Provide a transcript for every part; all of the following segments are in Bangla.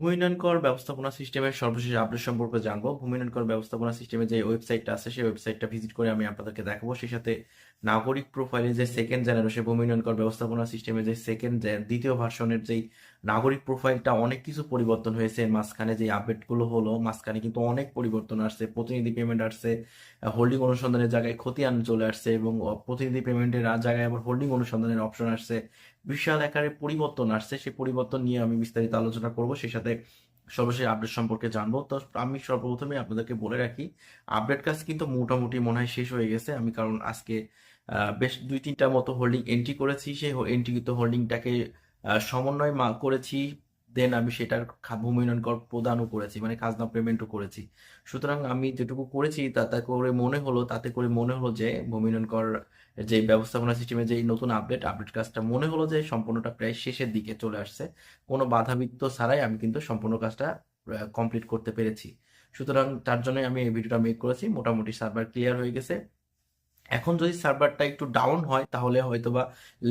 ভূমি ব্যবস্থাপনা সিস্টেমের সর্বশেষ আপডেট সম্পর্কে জানব। ভূমি ব্যবস্থাপনা সিস্টেমে যে ওয়েবসাইটটা আছে, সেই ওয়েবসাইটটা ভিজিট করে আমি আপনাদেরকে দেখাবো। সেই সাথে নাগরিক প্রোফাইলে যে সেকেন্ড জেনারেশন ভূমি ব্যবস্থাপনা সিস্টেমে যে সেকেন্ড দ্বিতীয় ভার্সনের যেই নাগরিক প্রোফাইলটা অনেক কিছু পরিবর্তন হয়েছে। মাঝখানে যে আপডেটগুলো হলো, মাঝখানে কিন্তু অনেক পরিবর্তন আসছে। প্রতিনিধি পেমেন্ট আসছে হোল্ডিং অনুসন্ধানের জায়গায় খতিয়ান চলে আসছে এবং প্রতিনিধি পেমেন্টের জায়গায় আবার হোল্ডিং অনুসন্ধানের অপশন আসছে। বিশাল আকারে পরিবর্তন আসছে, সেই পরিবর্তন নিয়ে আমি বিস্তারিত আলোচনা করব। সেই সাথে সর্বশেষ আপডেট সম্পর্কে জানব। তো আমি সর্বপ্রথমে আপনাদেরকে বলে রাখি আপডেট কাজ কিন্তু মোটামুটি মনে হয় শেষ হয়ে গেছে। আমি কারণ আজকে বেশ দুই তিনটা মতো হোল্ডিং এন্ট্রি করেছি। সেই এন্ট্রিকৃত হোল্ডিংটাকে সমন্বয় করেছি। দেন আমি সেটার ভূমি উন্নয়ন কর প্রদানও করেছি মানে খাজনা পেমেন্টও করেছি। সুতরাং আমি যেটুকু করেছি, তাতে করে মনে হলো, তাতে করে মনে হলো যে ভূমি উন্নয়ন কর যে ব্যবস্থাপনা সিস্টেমে যে নতুন আপডেট আপডেট কাজটা মনে হলো যে সম্পূর্ণটা প্রায় শেষের দিকে চলে আসছে। কোনো বাধাবিঘ্ন ছাড়াই আমি কিন্তু সম্পূর্ণ কাজটা কমপ্লিট করতে পেরেছি। সুতরাং তার জন্যই আমি এই ভিডিওটা মেক করেছি। মোটামুটি সার্ভার ক্লিয়ার হয়ে গেছে। এখন যদি সার্ভারটা একটু ডাউন হয়, তাহলে হয়তোবা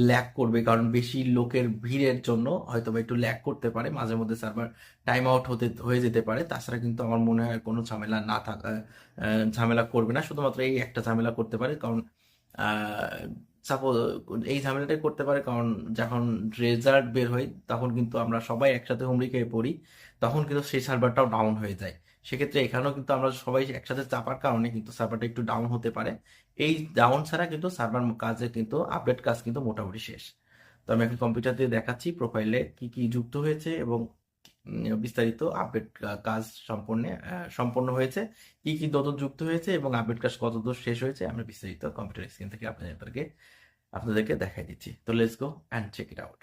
ল্যাক করবে। কারণ বেশি লোকের ভিড়ের জন্য হয়তোবা একটু ল্যাক করতে পারে। মাঝে মধ্যে সার্ভার টাইম আউট হতে, হয়ে যেতে পারে। তাছাড়া কিন্তু আমার মনে হয় কোনো ঝামেলা না থাকা ঝামেলা করবে না। শুধুমাত্র এই একটা ঝামেলা করতে পারে। কারণ সাপোজ এই ঝামেলাটাই করতে পারে। কারণ যখন রেজাল্ট বের হয়, তখন কিন্তু আমরা সবাই একসাথে হুমড়ি খেয়ে পড়ি। তখন কিন্তু সেই সার্ভারটাও ডাউন হয়ে যায়। সেক্ষেত্রে এখানেও কিন্তু আমরা সবাই একসাথে চাপার কারণে কিন্তু সার্ভারটা একটু ডাউন হতে পারে। এই ডাউন ছাড়া কিন্তু সার্ভার কাজে কিন্তু আপডেট কাজ কিন্তু মোটামুটি শেষ। তো আমি এখন কম্পিউটার দিয়ে দেখাচ্ছি প্রোফাইলে কি কি যুক্ত হয়েছে এবং বিস্তারিত আপডেট কাজ সম্পূর্ণ সম্পন্ন হয়েছে, কি কি নতুন যুক্ত হয়েছে এবং আপডেট কাজ কতদূর শেষ হয়েছে আমরা বিস্তারিত কম্পিউটার স্ক্রিন থেকে আপনাদেরকে আপনাদেরকে দেখাই দিচ্ছি। তো let's go and check it out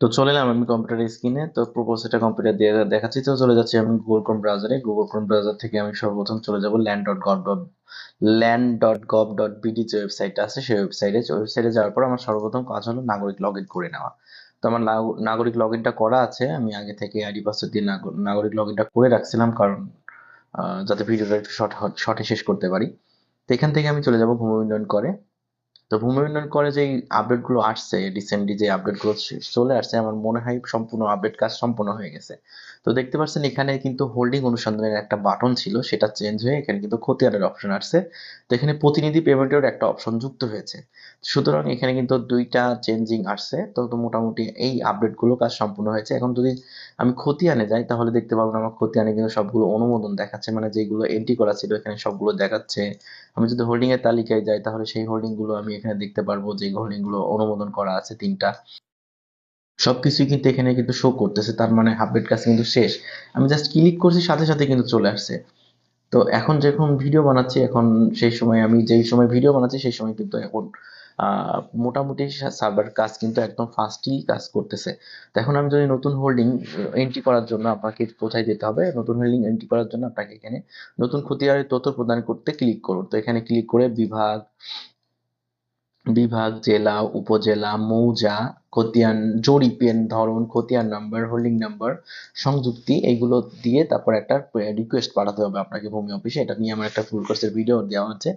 তো চলে এলাম আমি কম্পিউটার স্ক্রিনে তো প্রপোজ এটা কম্পিউটার দিয়ে দেখাচ্ছি। তো চলে যাচ্ছি আমি গুগল ক্রোম ব্রাউজারে গুগল ক্রোম ব্রাউজার থেকে আমি সর্বপ্রথম চলে যাব land dot gov dot land dot gov dot BD যে ওয়েবসাইটটা আছে সেই ওয়েবসাইটে ওয়েবসাইটে যাওয়ার পর আমার সর্বপ্রথম কাজ হলো নাগরিক লগ ইন করে নেওয়া। তো আমার নাগ- নাগরিক লগ ইনটা করা আছে। আমি আগে থেকে আইডি পাসওয়ার্ড দিয়ে নাগ- নাগরিক লগ ইনটা করে রাখছিলাম কারণ যাতে ভিডিওটা একটু শর্ট শর্টে শেষ করতে পারি। তো এখান থেকে আমি চলে যাব ভূমি উন্নয়ন করে। তো ভূমি উন্নয়ন করে যে আপডেটগুলো আসছে রিসেন্টলি যে আপডেটগুলো চলে আসছে, আমার মনে হয় সম্পূর্ণ আপডেট কাজ সম্পূর্ণ হয়ে গেছে। তো দেখতে পাচ্ছেন এখানে কিন্তু হোল্ডিং অনুসন্ধানের একটা বাটন ছিল, সেটা চেঞ্জ হয়ে এখানে কিন্তু খতিয়ানের অপশন আসছে। তো এখানে প্রতিনিধি পেমেন্টের একটা অপশন যুক্ত হয়েছে। সুতরাং এখানে কিন্তু দুইটা চেঞ্জিং আসছে, তো তো মোটামুটি এই আপডেটগুলো কাজ সম্পূর্ণ হয়েছে। এখন যদি আমি খতিয়ানে যাই, তাহলে দেখতে পারবেন আমার খতিয়ানে কিন্তু সবগুলো অনুমোদন দেখাচ্ছে মানে যেগুলো এন্ট্রি করা ছিল, এখানে সবগুলো দেখাচ্ছে। আমি যদি হোল্ডিং এর তালিকায় যাই, তাহলে সেই হোল্ডিংগুলো আমি এখানে দেখতে পারব যে হোল্ডিংগুলো অনুমোদন করা আছে তিনটা। সবকিছুই কিন্তু এখানে কিন্তু শো করতেছে, তার মানে আপডেট কাজ কিন্তু শেষ। আমি জাস্ট ক্লিক করছি, সাথে সাথে কিন্তু চলে আসছে। তো এখন যখন ভিডিও বানাচ্ছি, এখন সেই সময় আমি যেই সময় ভিডিও বানাচ্ছি, সেই সময় কিন্তু এখন মোটামুটি সার্ভার কাজ কিন্তু একদম ফাস্টই কাজ করতেছে। তো এখন আমি যদি নতুন হোল্ডিং এন্ট্রি করার জন্য আপনাকে কোথায় যেতে হবে, নতুন হোল্ডিং এন্ট্রি করার জন্য আপনাকে এখানে নতুন খতিয়ানের তথ্য প্রদান করতে ক্লিক করুন। তো এখানে ক্লিক করে বিভাগ বিভাগ, জেলা, উপজেলা, মৌজা, খতিয়ান জরিপের ধরন, খতিয়ান নাম্বার হোল্ডিং নাম্বার সংযুক্তি, এইগুলো দিয়ে তারপর একটা রিকোয়েস্ট পাঠাতে হবে আপনাকে ভূমি অফিসে। এটা নিয়ে আমার একটা ফুল কোর্সের ভিডিও দেওয়া আছে।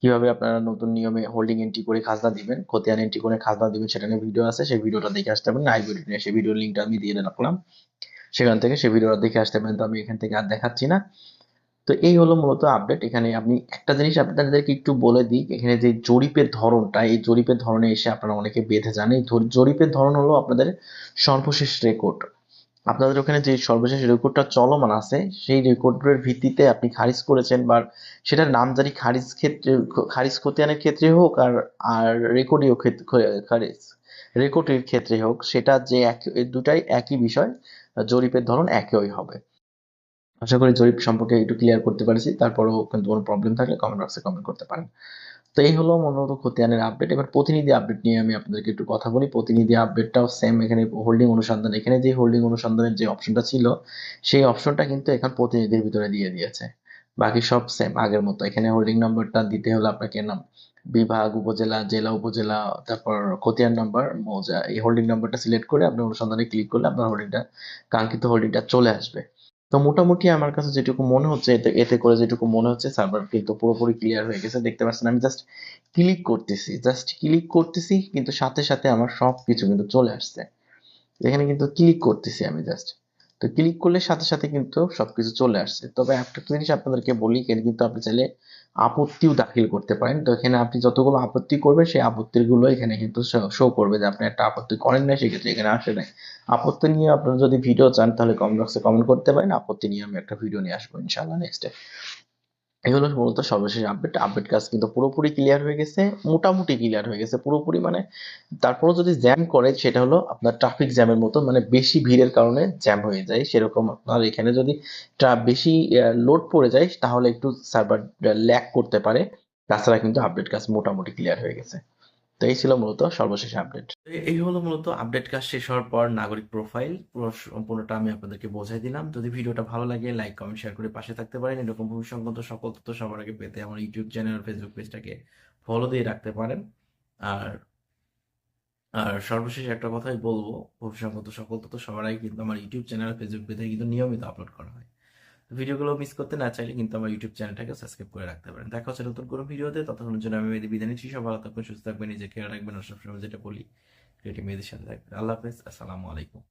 কীভাবে আপনারা নতুন নিয়মে হোল্ডিং এন্ট্রি করে খাজনা দিবেন, খতিয়ান এন্ট্রি করে খাজনা দিবেন, সেটা নিয়ে ভিডিও আছে, সেই ভিডিওটা দেখে আসতে পারেন। আই ভিডিও সেই ভিডিওর লিঙ্কটা আমি দিয়ে রাখলাম। সেখান থেকে সেই ভিডিওটা দেখে আসতে পারেন। তো আমি এখান থেকে আর দেখাচ্ছি না। তো এই হলো মূলত আপডেট এখানে আপনি একটা জিনিস আপনাদেরকে একটু বলে দিই, এখানে যে জরিপের ধরনটা, এই জরিপের ধরনে এসে আপনারা অনেকে বেঁধে যান। এই জরিপের ধরন হলো আপনাদের সর্বশেষ রেকর্ড আপনাদের ওখানে যে সর্বশেষ রেকর্ডটা চলমান আছে, সেই রেকর্ডের ভিত্তিতে আপনি খারিজ করেছেন, বা সেটার নামজারি খারিজ ক্ষেত্রে, খারিজ খতিয়ানের ক্ষেত্রে হোক, আর আর রেকর্ডীয় খারিজ রেকর্ডের ক্ষেত্রে হোক, সেটা যে এক, দুটাই একই বিষয়, জরিপের ধরন একই হবে। আশা করি জরিপ সম্পর্কে একটু ক্লিয়ার করতে পারছি। তারপরেও কিন্তু কোনো প্রবলেম থাকলে কমেন্ট বক্সে কমেন্ট করতে পারেন। তো এই হলো মূলত খতিয়ানের আপডেট এবার প্রতিনিধি আপডেট নিয়ে আমি আপনাদেরকে একটু কথা বলি। প্রতিনিধি আপডেটটাও সেম এখানে হোল্ডিং অনুসন্ধান। এখানে যে হোল্ডিং অনুসন্ধানের যে অপশনটা ছিল, সেই অপশনটা কিন্তু এখন প্রতিনিধির ভিতরে দিয়ে দিয়েছে। বাকি সব সেম আগের মতো। এখানে হোল্ডিং নাম্বারটা দিতে হলে আপনাকে নাম, বিভাগ, উপজেলা, জেলা, উপজেলা, তারপর খতিয়ান নাম্বার মৌজা, এই হোল্ডিং নাম্বারটা সিলেক্ট করে আপনি অনুসন্ধানে ক্লিক করলে আপনার হোল্ডিংটা কাঙ্ক্ষিত হোল্ডিংটা চলে আসবে। তো মোটামুটি আমার কাছে যেটুকু মনে হচ্ছে, এতে এতে করে যেটুকু মনে হচ্ছে সার্ভার কিন্তু পুরোপুরি ক্লিয়ার হয়ে গেছে, দেখতে পাচ্ছেন আমি জাস্ট ক্লিক করতেছি জাস্ট ক্লিক করতেছি, কিন্তু সাথে সাথে আমার সব কিছু কিন্তু চলে আসছে। এখানে কিন্তু ক্লিক করতেছি আমি জাস্ট তো ক্লিক করলে সাথে সাথে কিন্তু সবকিছু চলে আসছে। তবে একটা জিনিস আপনাদেরকে বলি কিন্তু আপনি চাইলে আপত্তিও দাখিল করতে পারেন। তো এখানে আপনি যতগুলো আপত্তি করবেন সেই আপত্তিগুলো এখানে কিন্তু শো করবে যে আপনি একটা আপত্তি করেন না সেক্ষেত্রে এখানে আসে নাই। আপত্তি নিয়ে আপনারা যদি ভিডিও চান, তাহলে কমেন্ট বক্সে কমেন্ট করতে পারেন। আপত্তি নিয়ে আমি একটা ভিডিও নিয়ে আসব ইনশাল্লাহ নেক্সট এই হলো মূলত সর্বশেষ আপডেট আপডেট কাজ কিন্তু পুরোপুরি ক্লিয়ার হয়ে গেছে, মোটামুটি ক্লিয়ার হয়ে গেছে, পুরোপুরি মানে তারপরে যদি জ্যাম করে, সেটা হলো আপনার ট্রাফিক জ্যামের মতো মানে বেশি ভিড়ের কারণে জ্যাম হয়ে যায়। সেরকম আপনার এখানে যদি বেশি লোড পড়ে যায়, তাহলে একটু সার্ভার ল্যাক করতে পারে। তাছাড়া কিন্তু আপডেট কাজ মোটামুটি ক্লিয়ার হয়ে গেছে। তো এই ছিল মূলত সর্বশেষ আপডেট এই হলো মূলত আপডেট কাজ শেষ হওয়ার পর নাগরিক প্রোফাইল পুরো সম্পূর্ণটা আমি আপনাদেরকে বোঝাই দিলাম। যদি ভিডিওটা ভালো লাগে লাইক কমেন্ট শেয়ার করে পাশে থাকতে পারেন। এরকম ভূমি সংক্রান্ত সকল তথ্য সবার আগে পেতে আমার ইউটিউব চ্যানেল ফেসবুক পেজটাকে ফলো দিয়ে রাখতে পারেন। আর আর সর্বশেষ একটা কথাই বলব সংক্রান্ত সকল তথ্য সবার আগে কিন্তু আমার ইউটিউব চ্যানেল ফেসবুক পেজে কিন্তু নিয়মিত আপলোড করা হয়। ভিডিওগুলো মিস করতে না চাইলে কিন্তু আমার ইউটিউব চ্যানেলটাকে সাবস্ক্রাইব করে রাখতে পারেন। দেখা হচ্ছে নতুন কোনো ভিডিওতে। ততক্ষণের জন্য আমি মেয়েদের বিদায় নিচ্ছি। সব ভালো থাকবেন, সুস্থ থাকবেন নিজে খেয়াল রাখবেন, আর সবসময় যেটা বলি, সেটি মেয়েদের সাথে থাকবেন। আল্লাহ হাফেজ। আসসালামু আলাইকুম।